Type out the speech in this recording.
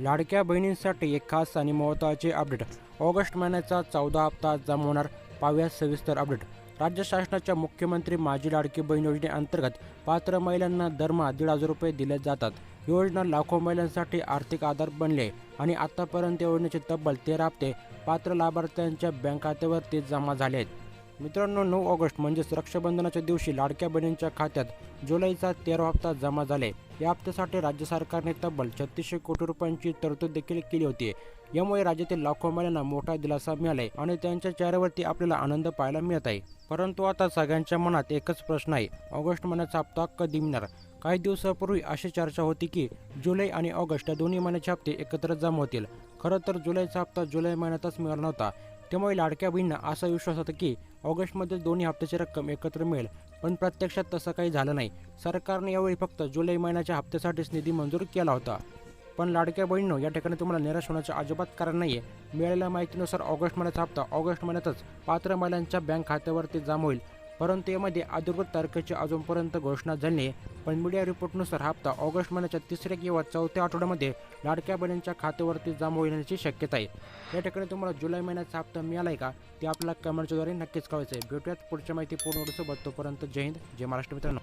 लाडक्या बहिणींसाठी एक खास आणि महत्त्वाचे अपडेट. ऑगस्ट महिन्याचा चौदा हप्ता जमा होणार पाहूया सविस्तर अपडेट. राज्य शासनाच्या मुख्यमंत्री माझी लाडकी बहीण योजनेअंतर्गत पात्र महिलांना दरमहा दीड हजार रुपये दिले जातात. योजना लाखो महिलांसाठी आर्थिक आधार बनले आणि आतापर्यंत योजनेचे तब्बल तेरा हप्ते पात्र लाभार्थ्यांच्या बँक खात्यावरती जमा झाले आहेत. मित्रांनो नऊ ऑगस्ट म्हणजेच रक्षाबंधनाच्या दिवशी लाडक्या बहिणींच्या खात्यात जुलैचा तेरा हप्ता जमा झाले. या हप्त्यासाठी राज्य सरकारने तब्बल छत्तीसशे कोटी रुपयांची तरतूद देखील केली होती. यामुळे राज्यातील लाखो महिलांना मोठा दिलासा मिळालाय आणि त्यांच्या चेहऱ्यावरती आपल्याला आनंद पाहायला मिळत आहे. परंतु आता सगळ्यांच्या मनात एकच प्रश्न आहे. ऑगस्ट महिन्याचा हप्ता कधी मिळणार? काही दिवसापूर्वी अशी चर्चा होती की जुलै आणि ऑगस्ट या दोन्ही महिन्याचे हप्ते एकत्र जमा होतील. खरं तर जुलैचा हप्ता जुलै महिन्यातच मिळाला नव्हता. त्यामुळे लाडक्या बहिणींना असा विश्वास होता की ऑगस्टमध्ये दोन्ही हप्त्याची रक्कम एकत्र मिळेल. पण प्रत्यक्षात तसं काही झालं नाही. सरकारने यावेळी फक्त जुलै महिन्याच्या हप्त्यासाठीच निधी मंजूर केला होता. पण लाडक्या बहिणीनं या ठिकाणी तुम्हाला निराश होण्याचं अजिबात कारण नाही आहे मिळालेल्या माहितीनुसार ऑगस्ट महिन्याचा हप्ता ऑगस्ट महिन्यातच पात्र महिलांच्या बँक खात्यावरती जमा होईल. परंतु यामध्ये अधिकृत तारखेची अजूनपर्यंत घोषणा झाली नाही. पण मीडिया रिपोर्टनुसार हा हप्ता ऑगस्ट महिन्याच्या तिसऱ्या किंवा चौथ्या आठवड्यामध्ये लाडक्या बहिणींच्या खात्यावरती जमा होण्याची शक्यता आहे. या ठिकाणी तुम्हाला जुलै महिन्याचा हप्ता मिळाला आहे का? ते आपल्याला कमेंटच्याद्वारे नक्कीच कळायचं आहे. भेटूयात पुढच्या माहिती पूर्ण सोबत तोपर्यंत जय हिंद जय महाराष्ट्र मित्रांनो.